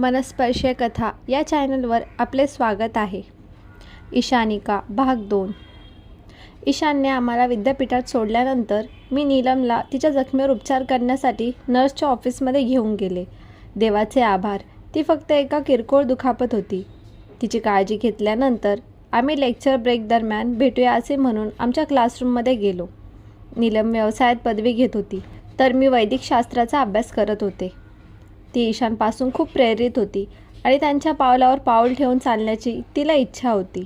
मनस्पर्शीय कथा या चॅनलवर आपले स्वागत आहे. ईशानिका भाग दोन. ईशानने आम्हाला विद्यापीठात सोडल्यानंतर मी नीलमला तिच्या जखमीवर उपचार करण्यासाठी नर्सच्या ऑफिसमध्ये घेऊन गेले. देवाचे आभार. ती फक्त एका किरकोळ दुखापत होती. तिची काळजी घेतल्यानंतर आम्ही लेक्चर ब्रेक दरम्यान भेटूया असे म्हणून आमच्या क्लासरूममध्ये गेलो. नीलम व्यवसायात पदवी घेत होती तर मी वैदिक शास्त्राचा अभ्यास करत होते. ती ईशानपासून खूप प्रेरित होती आणि त्यांच्या पावलावर पाऊल ठेवून चालण्याची तिला इच्छा होती.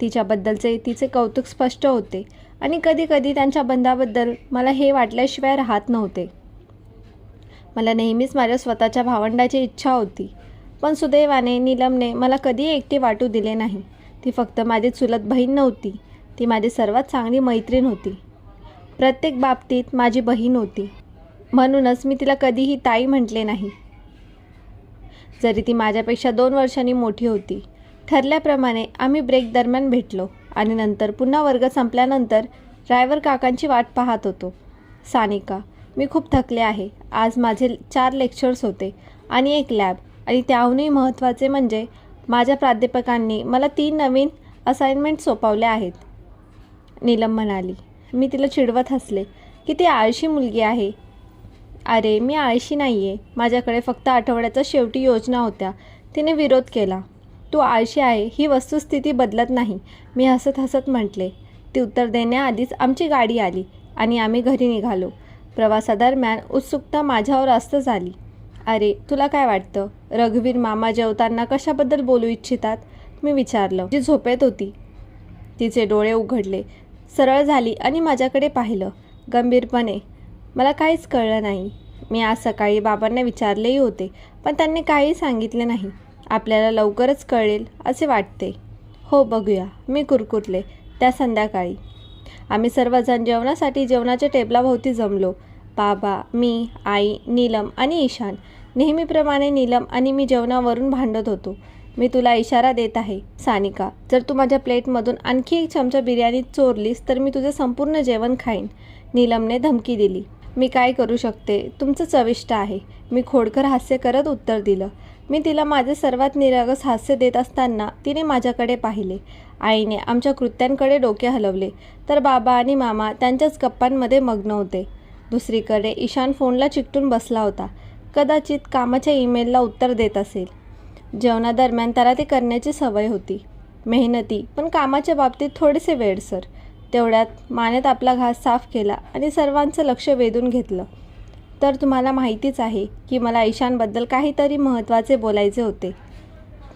तिच्याबद्दलचे तिचे कौतुक स्पष्ट होते आणि कधीकधी त्यांच्या बंधाबद्दल मला हे वाटल्याशिवाय राहत नव्हते. मला नेहमीच माझ्या स्वतःच्या भावंडाची इच्छा होती पण सुदैवाने नीलमने मला कधी एकटी वाटू दिले नाही. ती फक्त माझी चुलत बहीण नव्हती ती माझी सर्वात चांगली मैत्रीण होती. प्रत्येक बाबतीत माझी बहीण होती. म्हणूनच मी तिला कधीही ताई म्हटले नाही. जरी ती माझ्यापेक्षा दोन वर्षांनी मोठी होती. ठरल्याप्रमाणे आम्ही ब्रेक दरम्यान भेटलो आणि नंतर पुन्हा वर्ग संपल्यानंतर ड्रायव्हर काकांची वाट पाहत होतो. सानिका मी खूप थकले आहे. आज माझे चार लेक्चर्स होते आणि एक लॅब आणि त्याहूनही महत्त्वाचे म्हणजे माझ्या प्राध्यापकांनी मला तीन नवीन असाइनमेंट सोपवल्या आहेत. नीलम म्हणाली मी तिला चिडवत हसले की ती आळशी मुलगी आहे. अरे मी आळशी नाही आहे माझ्याकडे फक्त आठवड्याच्या शेवटी योजना होत्या. तिने विरोध केला. तू आळशी आहे ही वस्तुस्थिती बदलत नाही मी हसत हसत म्हटले. ती उत्तर देण्याआधीच आमची गाडी आली आणि आम्ही घरी निघालो. प्रवासादरम्यान उत्सुकता माझ्यावर अस्त झाली. अरे तुला काय वाटतं? रघुवीर मामा जेवताना कशाबद्दल बोलू इच्छितात? मी विचारलं. जी झोपेत होती. तिचे डोळे उघडले. सरळ झाली आणि माझ्याकडे पाहिलं. गंभीरपणे मला काहीच कळलं नाही. मी आज सकाळी बाबांना विचारलेही होते पण त्यांनी काही सांगितले नाही. आपल्याला लवकरच कळेल असे वाटते. हो बघूया. मी कुरकुरले त्या संध्याकाळी. आम्ही सर्वजण जेवणासाठी जेवणाच्या टेबलाभोवती जमलो. बाबा मी आई नीलम आणि ईशान. नेहमीप्रमाणे नीलम आणि मी जेवणावरून भांडत होतो. मी तुला इशारा देत आहे सानिका. जर तू माझ्या प्लेटमधून आणखी एक चमचा बिर्याणी चोरलीस तर मी तुझे संपूर्ण जेवण खाईन. नीलमने धमकी दिली. मी काय करू शकते? तुमचं चविष्ट आहे. मी खोडकर हास्य करत उत्तर दिलं. मी तिला माझे सर्वात निरागस हास्य देत असताना तिने माझ्याकडे पाहिले. आईने आमच्या कृत्यांकडे डोके हलवले. तर बाबा आणि मामा त्यांच्याच गप्पांमध्ये मग्न होते. दुसरीकडे ईशान फोनला चिकटून बसला होता. कदाचित कामाच्या ईमेलला उत्तर देत असेल. जेवणादरम्यान त्याला ते करण्याची सवय होती. मेहनती पण कामाच्या बाबतीत थोडेसे वेडसर. तेवढ्यात मानेत आपला घास साफ केला आणि सर्वांचं लक्ष वेधून घेतलं. तर तुम्हाला माहितीच आहे की मला ईशानबद्दल काहीतरी महत्त्वाचे बोलायचे होते.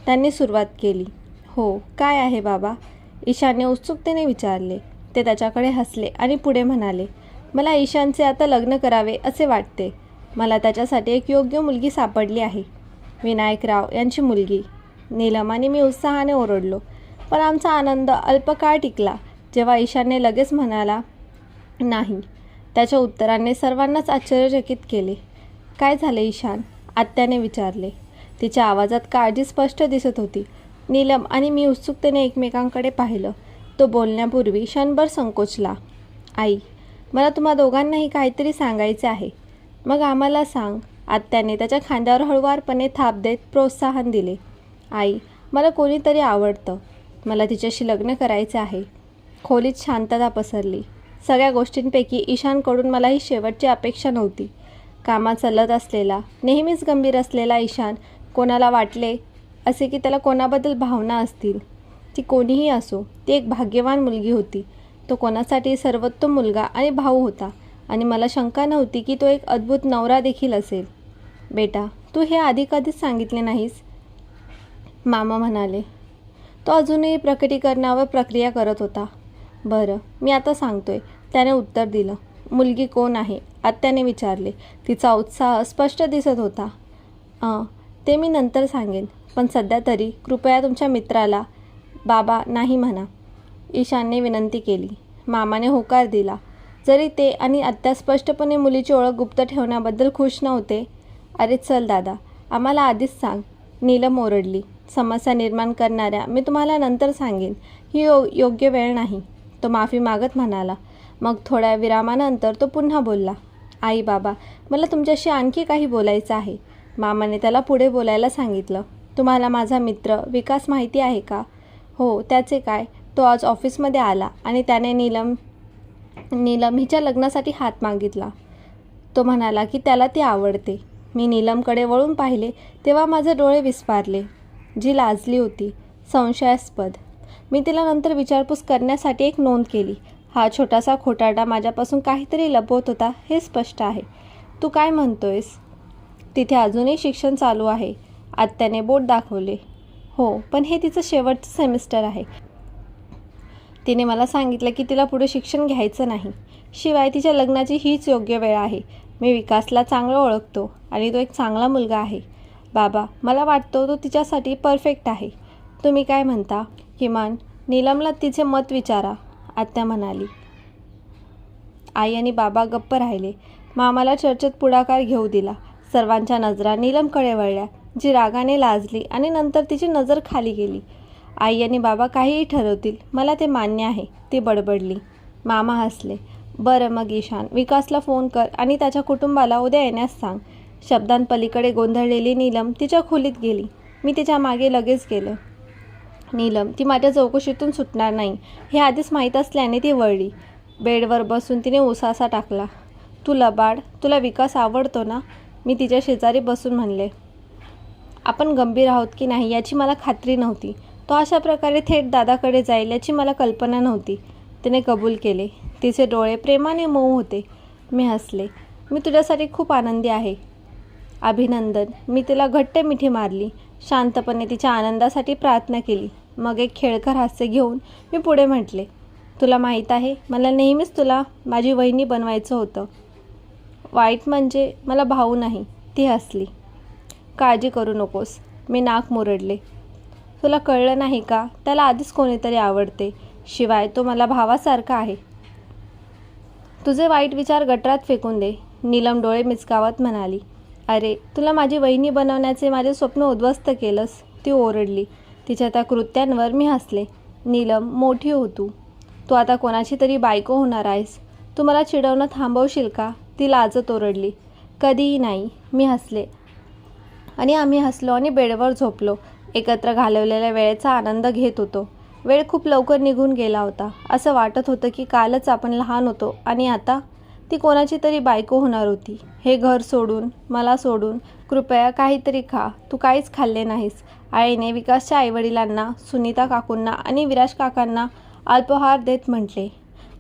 त्यांनी सुरुवात केली. हो काय आहे बाबा? ईशानने उत्सुकतेने विचारले. ते त्याच्याकडे हसले आणि पुढे म्हणाले मला ईशानचे आता लग्न करावे असे वाटते. मला त्याच्यासाठी एक योग्य मुलगी सापडली आहे. विनायकराव यांची मुलगी. नीलम आणि मी उत्साहाने ओरडलो पण आमचा आनंद अल्पकाळ टिकला. जेव्हा ईशानने लगेच म्हणाला नाही. त्याच्या उत्तराने सर्वांनाच आश्चर्यचकित केले. काय झाले ईशान? आत्याने विचारले. तिच्या आवाजात काळजी स्पष्ट दिसत होती. नीलम आणि मी उत्सुकतेने एकमेकांकडे पाहिलं. तो बोलण्यापूर्वी क्षणभर संकोचला. आई मला तुम्हा दोघांनाही काहीतरी सांगायचे आहे. मग आम्हाला सांग. आत्याने त्याच्या खांद्यावर हळुवारपणे थाप देत प्रोत्साहन दिले. आई मला कोणीतरी आवडतं. मला तिच्याशी लग्न करायचे आहे. खोलीत शांतता पसरली. सगळ्या गोष्टींपैकी ईशानकडून मला ही शेवटची अपेक्षा नव्हती. कामात चालत असलेला नेहमीच गंभीर असलेला ईशान कोणाला वाटले असे की त्याला कोणाबद्दल भावना असतील? ती कोणीही असो ती एक भाग्यवान मुलगी होती. तो कोणासाठी सर्वोत्तम मुलगा आणि भाऊ होता आणि मला शंका नव्हती की तो एक अद्भुत नवरा देखील असेल. बेटा तू हे आधी कधीच सांगितले नाहीस? मामा म्हणाले. तो अजूनही प्रकटीकरणावर प्रक्रिया करत होता. बरं मी आता सांगतोय. त्याने उत्तर दिलं. मुलगी कोण आहे? आत्याने विचारले. तिचा उत्साह स्पष्ट दिसत होता. अं, ते मी नंतर सांगेन. पण सध्या तरी कृपया तुमच्या मित्राला बाबा नाही म्हणा. ईशानने विनंती केली. मामाने होकार दिला. जरी ते आणि आत्या स्पष्टपणे मुलीची ओळख गुप्त ठेवण्याबद्दल खुश नव्हते. अरे चल दादा आम्हाला आधीच सांग. नीलम ओरडली. समस्या निर्माण करणाऱ्या मी तुम्हाला नंतर सांगेन. ही यो योग्य वेळ नाही. तो माफी मागत म्हणाला. मग थोड्या विरामानंतर तो पुन्हा बोलला आई बाबा मला तुमच्याशी आणखी काही बोलायचं आहे. मामाने त्याला पुढे बोलायला सांगितलं तुम्हाला माझा मित्र विकास माहिती आहे का? हो त्याचे काय? तो आज ऑफिसमध्ये आला आणि त्याने नीलम नीलम हिच्या लग्नासाठी हात मागितला. तो म्हणाला की त्याला ती आवडते. मी नीलमकडे वळून पाहिले तेव्हा माझे डोळे विस्फारले. जी लाजली होती संशयास्पद. मी तिला नंतर विचारपूस करण्यासाठी एक नोंद केली. हा छोटासा खोटारडा माझ्यापासून काहीतरी लपवत होता हे स्पष्ट आहे. तू काय म्हणतोयस? तिथे अजूनही शिक्षण चालू आहे. आत्याने बोट दाखवले. हो पण हे तिचं शेवटचं सेमिस्टर आहे. तिने मला सांगितलं की तिला पुढे शिक्षण घ्यायचं नाही. शिवाय तिच्या लग्नाची हीच योग्य वेळ आहे. मी विकासला चांगलं ओळखतो आणि तो एक चांगला मुलगा आहे. बाबा मला वाटतो तो तिच्यासाठी परफेक्ट आहे. तुम्ही काय म्हणता? किमान नीलमला तिचे मत विचारा आत्या म्हणाली. आई आणि बाबा गप्प राहिले. मामाला चर्चेत पुढाकार घेऊ दिला. सर्वांच्या नजरा नीलमकडे वळल्या. जी रागाने लाजली आणि नंतर तिची नजर खाली गेली. आई आणि बाबा काहीही ठरवतील मला ते मान्य आहे ती बडबडली. मामा हसले. बरं मग ईशान विकासला फोन कर आणि त्याच्या कुटुंबाला उद्या येण्यास सांग. शब्दांपलीकडे गोंधळलेली नीलम तिच्या खोलीत गेली. मी तिच्यामागे लगेच गेलं. नीलम ती माझ्या चौकशीतून सुटणार नाही. हे आधीच माहीत असल्याने ती वळली. बेडवर बसून तिने उसासा टाकला. तू लबाड तुला विकास आवडतो ना? मी तिच्या शेजारी बसून म्हणले. आपण गंभीर आहोत की नाही याची मला खात्री नव्हती. तो अशा प्रकारे थेट दादाकडे जाईल याची मला कल्पना नव्हती. तिने कबूल केले. तिचे डोळे प्रेमाने मऊ होते. मी हसले. मी तुझ्यासाठी खूप आनंदी आहे. अभिनंदन. मी तिला घट्ट मिठी मारली. शांतपणे तिच्या आनंदासाठी प्रार्थना केली. मग एक खेळकर हास्य घेऊन मी पुढे म्हटले तुला माहीत आहे मला नेहमीच तुला माझी वहिनी बनवायचं होतं. वाईट म्हणजे मला भाऊ नाही ती हसली. काळजी करू नकोस मी नाक मुरडले. तुला कळलं नाही का त्याला आधीच कोणीतरी आवडते शिवाय तो मला भावासारखा आहे. तुझे वाईट विचार गटरात फेकून दे नीलम डोळे मिचकावत म्हणाली. अरे तुला माझी वहिनी बनवण्याचे माझे स्वप्न उद्ध्वस्त केलंस ती ओरडली. तिच्या त्या कृत्यांवर मी हसले. नीलम मोठी हो तू. तू आता कोणाची तरी बायको होणार आहेस. तू मला चिडवणं थांबवशील का? ती लाजत ओरडली कधीही नाही. मी हसले. आणि आम्ही हसलो आणि बेडवर झोपलो. एकत्र घालवलेल्या वेळेचा आनंद घेत होतो. वेळ खूप लवकर निघून गेला होता. असं वाटत होतं की कालच आपण लहान होतो आणि आता ती कोणाची तरी बायको होणार होती. हे घर सोडून मला सोडून कृपया काहीतरी खा. तू काहीच खाल्ले नाहीस. आईने विकासच्या आईवडिलांना सुनीता काकूंना आणि विराज काकांना अल्पहार देत म्हटले.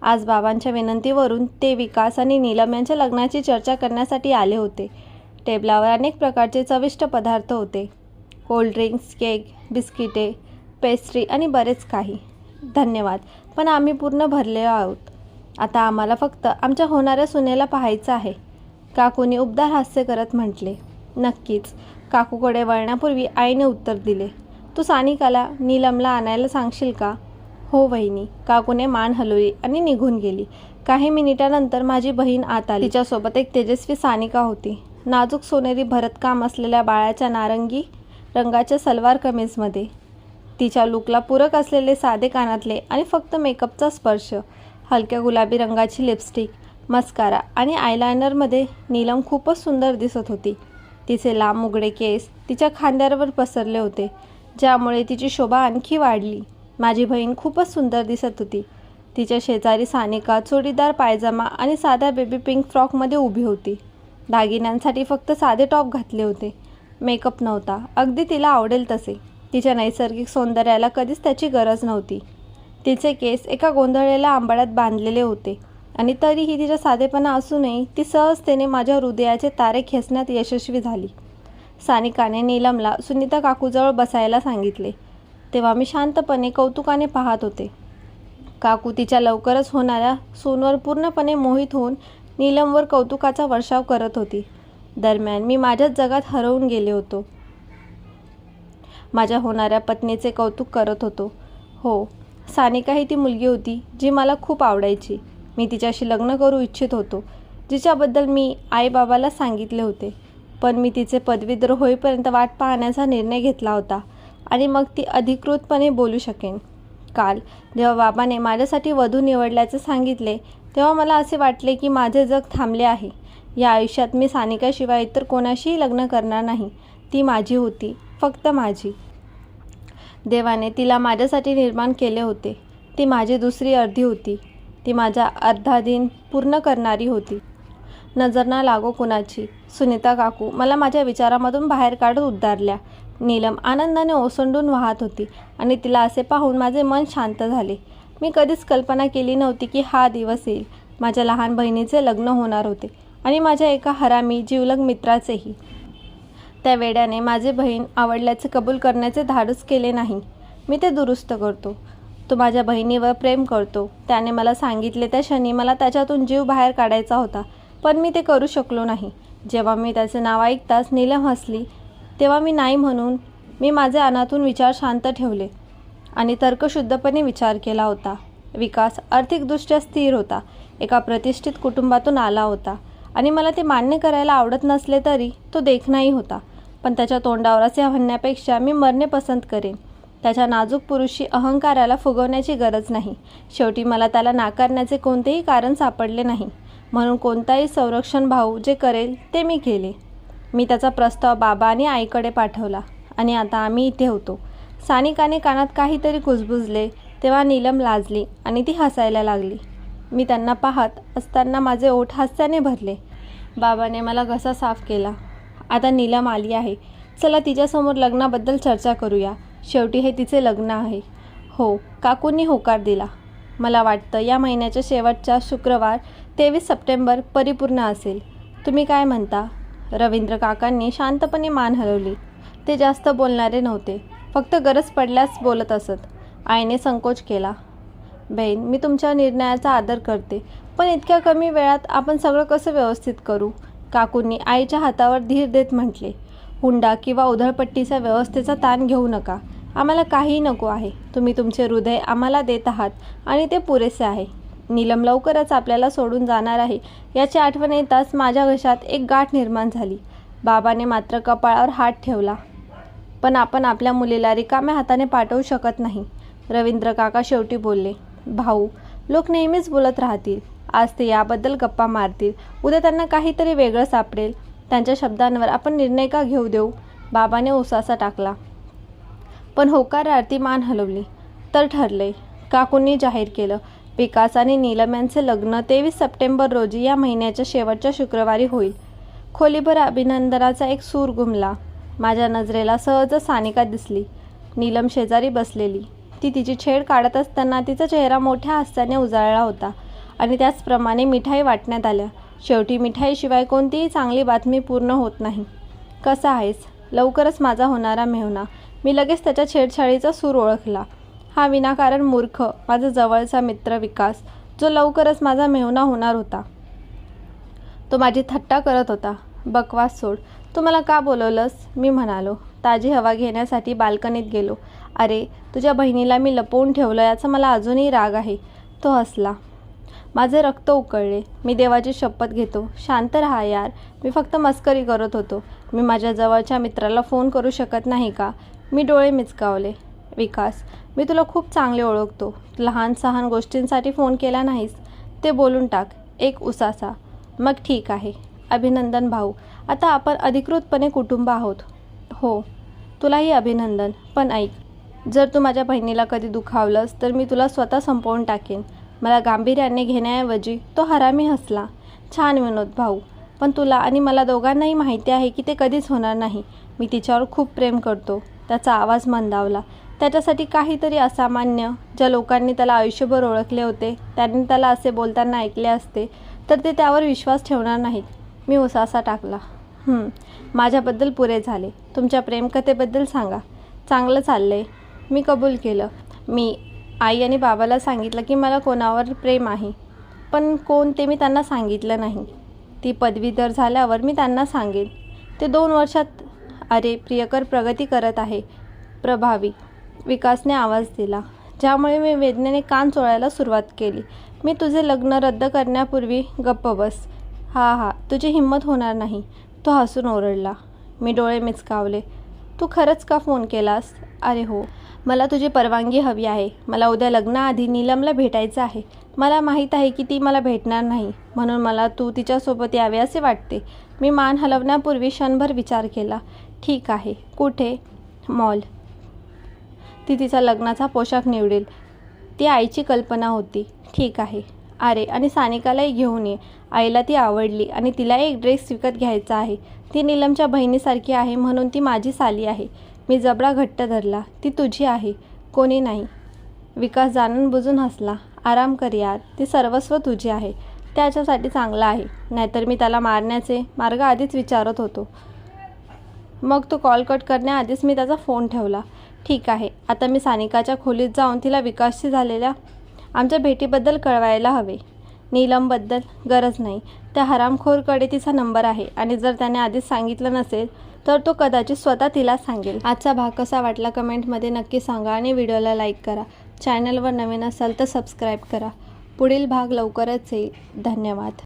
आज बाबांच्या विनंतीवरून ते विकास आणि नीलम यांच्या लग्नाची चर्चा करण्यासाठी आले होते. टेबलावर अनेक प्रकारचे चविष्ट पदार्थ होते. कोल्ड ड्रिंक्स केक बिस्किटे पेस्ट्री आणि बरेच काही. धन्यवाद पण आम्ही पूर्ण भरले आहोत. आता आम्हाला फक्त आमच्या होणाऱ्या सुनेला पाहायचं आहे. काकूने उबदार हास्य करत म्हटले. नक्कीच काकूकडे वळण्यापूर्वी आईने उत्तर दिले. तू सानिकाला नीलमला आणायला सांगशील का? हो वहिनी. काकूने मान हलवली आणि निघून गेली. काही मिनिटानंतर माझी बहीण आत आली. तिच्यासोबत एक तेजस्वी सानिका होती. नाजूक सोनेरी भरतकाम असलेल्या बाळाच्या नारंगी रंगाच्या सलवार कमीजमध्ये. तिच्या लुकला पूरक असलेले साधे कानातले आणि फक्त मेकअपचा स्पर्श. हलक्या गुलाबी रंगाची लिपस्टिक मस्कारा आणि आयलायनरमध्ये नीलम खूपच सुंदर दिसत होती. तिचे लांब उघडे केस तिच्या खांद्यावर पसरले होते ज्यामुळे तिची शोभा आणखी वाढली. माझी बहीण खूपच सुंदर दिसत होती. तिच्या शेजारी सानिका चुडीदार पायजमा आणि साध्या बेबी पिंक फ्रॉकमध्ये उभी होती. दागिन्यांसाठी फक्त साधे टॉप घातले होते. मेकअप नव्हता. अगदी तिला आवडेल तसे. तिच्या नैसर्गिक सौंदर्याला कधीच त्याची गरज नव्हती. तिचे केस एका गोंधळलेल्या आंबाड्यात बांधलेले होते. आणि तरीही तिचा साधेपणा असूनही ती सहजतेने माझ्या हृदयाचे तारे खेचण्यात यशस्वी झाली. सानिकाने नीलमला सुनीता काकूजवळ बसायला सांगितले. तेव्हा मी शांतपणे कौतुकाने पाहत होते. काकू तिच्या लवकरच होणाऱ्या सोनवर पूर्णपणे मोहित होऊन नीलमवर कौतुकाचा वर्षाव करत होती. दरम्यान मी माझ्याच जगात हरवून गेले होतो. माझ्या होणाऱ्या पत्नीचे कौतुक करत होतो. हो सानिका ही ती मुलगी होती जी मला खूप आवडायची. मी तिच्याशी लग्न करू इच्छित होतो जिच्याबद्दल मी आईबाबाला सांगितले होते. पण मी तिचे पदवीधर होईपर्यंत वाट पाहण्याचा निर्णय घेतला होता आणि मग ती अधिकृतपणे बोलू शकेन. काल जेव्हा बाबाने माझ्यासाठी वधू निवडल्याचे सांगितले तेव्हा मला असे वाटले की माझे जग थांबले आहे. या आयुष्यात मी सानिकाशिवाय इतर कोणाशीही लग्न करणार नाही. ती माझी होती फक्त माझी. देवाने तिला माझ्यासाठी निर्माण केले होते. ती माझी दुसरी अर्धी होती. ती माझा अर्धा दिन पूर्ण करणारी होती. नजर ना लागो कुणाची. सुनीता काकू मला माझ्या विचारामधून बाहेर काढत उद्धारल्या. नीलम आनंदाने ओसंडून वाहत होती आणि तिला असे पाहून माझे मन शांत झाले. मी कधीच कल्पना केली नव्हती की हा दिवस येईल. माझ्या लहान बहिणीचे लग्न होणार होते आणि माझ्या एका हरामी जीवलग मित्राचेही. त्या वेड्याने माझी बहीण आवडल्याचे कबूल करण्याचे धाडस केले नाही. मी ते दुरुस्त करतो. तो माझ्या बहिणीवर प्रेम करतो. त्याने मला सांगितले त्या क्षणी मला त्याच्यातून जीव बाहेर काढायचा होता पण मी ते करू शकलो नाही. जेव्हा मी त्याचे नाव ऐकताच नीलम हसली तेव्हा मी नाही म्हणून मी माझे अनातून विचार शांत ठेवले आणि तर्कशुद्धपणे विचार केला होता. विकास आर्थिकदृष्ट्या स्थिर होता. एका प्रतिष्ठित कुटुंबातून आला होता आणि मला ते मान्य करायला आवडत नसले तरी तो देखणाही होता. पण त्याच्या तोंडावर असे म्हणण्यापेक्षा मी मरणे पसंत करेन. त्याच्या नाजूक पुरुषी अहंकाराला फुगवण्याची गरज नाही. शेवटी मला त्याला नाकारण्याचे कोणतेही कारण सापडले नाही. म्हणून कोणताही संरक्षण भाऊ जे करेल ते मी केले. मी त्याचा प्रस्ताव बाबा आणि आईकडे पाठवला आणि आता आम्ही इथे होतो. सानिकाने कानात काहीतरी कुजबुजले तेव्हा नीलम लाजली आणि ती हसायला लागली. मी त्यांना पाहत असताना माझे ओठ हास्याने भरले. बाबाने मला घसा साफ केला. आता नीलम आली आहे. चला तिच्यासमोर लग्नाबद्दल चर्चा करूया. शेवटी हे तिचे लग्न आहे. हो काकूंनी होकार दिला. मला वाटतं या महिन्याच्या शेवटच्या शुक्रवार तेवीस सप्टेंबर परिपूर्ण असेल. तुम्ही काय म्हणता? रवींद्र काकांनी शांतपणे मान हलवली. ते जास्त बोलणारे नव्हते. फक्त गरज पडल्यास बोलत असत. आईने संकोच केला. बहीण मी तुमच्या निर्णयाचा आदर करते पण इतक्या कमी वेळात आपण सगळं कसं व्यवस्थित करू? काकूंनी आईच्या हातावर धीर देत म्हटले. हुंडा किंवा उधळपट्टीचा व्यवस्थेचा ताण घेऊ नका. आम्हाला काहीही नको आहे. तुम्ही तुमचे हृदय आम्हाला देत आहात आणि ते पुरेसे आहे. नीलम लवकरच आपल्याला सोडून जाणार आहे. याची आठवण येताच माझ्या घशात एक गाठ निर्माण झाली. बाबाने मात्र कपाळावर हात ठेवला. पण आपण आपल्या मुलीला रिकाम्या हाताने पाठवू शकत नाही. रवींद्र काका शेवटी बोलले भाऊ लोक नेहमीच बोलत राहतील. आज ते याबद्दल गप्पा मारतील. उद्या त्यांना काहीतरी वेगळं सापडेल. त्यांच्या शब्दांवर आपण निर्णय का घेऊ देऊ? बाबाने उसासा टाकला. पण होकार आरती मान हलवली. तर ठरले. काकूंनी जाहीर केलं. विकास आणि नीलम यांचे लग्न तेवीस सप्टेंबर रोजी या महिन्याच्या शेवटच्या शुक्रवारी होईल. खोलीभर अभिनंदनाचा एक सूर घुमला. माझ्या नजरेला सहज सानिका दिसली. नीलम शेजारी बसलेली. ती तिची छेड काढत असताना तिचा चेहरा मोठ्या हास्याने उजाळला होता आणि त्याचप्रमाणे मिठाई वाटण्यात आल्या. शेवटी मिठाईशिवाय कोणतीही चांगली बातमी पूर्ण होत नाही. कसा आहेस? लवकरच माझा होणारा मेहुणा. मी लगेच त्याच्या छेडछाडीचा सूर ओळखला. हा विनाकारण मूर्ख माझा जवळचा मित्र विकास जो लवकरच माझा मेहुणा होणार होता. तो माझी थट्टा करत होता. बकवास सोड. तू मला का बोलवलंस? मी म्हणालो. ताजी हवा घेण्यासाठी बाल्कनीत गेलो. अरे तुझ्या बहिणीला मी लपवून ठेवलं याचा मला अजूनही राग आहे. तो हसला. माझे रक्त उकळले. मी देवाची शपथ घेतो. शांत राहा यार. मी फक्त मस्करी करत होतो. मी माझ्या जवळच्या मित्राला फोन करू शकत नाही का? मी डोळे मिचकावले. विकास मी तुला खूप चांगले ओळखतो. लहान सहान गोष्टींसाठी फोन केला नाहीस. ते बोलून टाक. एक उसासा. मग ठीक आहे. अभिनंदन भाऊ. आता आपण अधिकृतपणे कुटुंब आहोत. हो. तुलाही अभिनंदन. पण ऐक. जर तू माझ्या बहिणीला कधी दुखावलंस तर मी तुला स्वतः संपवून टाकेन. मला गांभीर्याने घेण्याऐवजी तो हरामी हसला. छान विनोद भाऊ पण तुला आणि मला दोघांनाही माहिती आहे की ते कधीच होणार नाही. मी तिच्यावर खूप प्रेम करतो. त्याचा आवाज मंदावला. त्याच्यासाठी काहीतरी असामान्य. ज्या लोकांनी त्याला आयुष्यभर ओळखले होते त्यांनी त्याला असे बोलताना ऐकले असते तर ते त्यावर विश्वास ठेवणार नाहीत. मी उसासा टाकला. माझ्याबद्दल पुरे झाले. तुमच्या प्रेमकथेबद्दल सांगा. चांगलं चाललं आहे मी कबूल केलं. मी आई आणि बाबाला सांगितलं की मला कोणावर प्रेम आहे. पण कोण ते मी त्यांना सांगितलं नाही. ती पदवीधर झाल्यावर मी त्यांना सांगेन. ते दोन वर्षात अरे प्रियकर प्रगती करत आहे. प्रभावी. विकासने आवाज दिला. ज्यामुळे मी वेदनेने कान चोळायला सुरुवात केली. मी तुझे लग्न रद्द करण्यापूर्वी गप्प बस. हा हा तुझी हिंमत होणार नाही. तो हसून ओरडला. मी डोळे मिचकावले. तू खरंच का फोन केलास? अरे हो. मला तुझी परवानगी हवी आहे. मला उद्या लग्नाआधी नीलमला भेटायचं आहे. मला माहीत आहे की ती मला भेटणार नाही. म्हणून मला तू तिच्यासोबत यावे असे वाटते. मी मान हलवण्यापूर्वी क्षणभर विचार केला. ठीक आहे. कुठे? मॉल. ती तिचा लग्नाचा पोशाख निवडेल. ती आईची कल्पना होती. ठीक आहे. अरे आणि सानिकालाही घेऊन ये. आईला ती आवडली आणि तिला एक ड्रेस विकत घ्यायचा आहे. ती नीलमच्या बहिणीसारखी आहे म्हणून ती माझी साली आहे. मी जबडा घट्ट धरला ती तुझी आहे कोणी नाही. विकास जाणून बुजून हसला आराम कर यार ती सर्वस्व तुझी आहे त्याच्यासाठी चांगला आहे नाहीतर मी त्याला मारण्याचे मार्ग आधीच विचारत होतो. मग तो कॉल कट करण्याआधीच मी त्याचा फोन ठेवला. ठीक आहे आता मी सानिकाच्या खोलीत जाऊन तिला विकासशी झालेल्या आमच्या भेटीबद्दल कळवायला हवे. नीलमबद्दल गरज नाही. त्या हरामखोरकडे तिचा नंबर आहे आणि जर त्याने आधीच सांगितलं नसेल तर तो कदाचित स्वतः तिला सांगेल. आजचा भाग कसा वाटला कमेंटमध्ये नक्की सांगा आणि व्हिडिओला लाईक करा. चॅनलवर नवीन असाल तर सबस्क्राईब करा. पुढील भाग लवकरच येईल. धन्यवाद.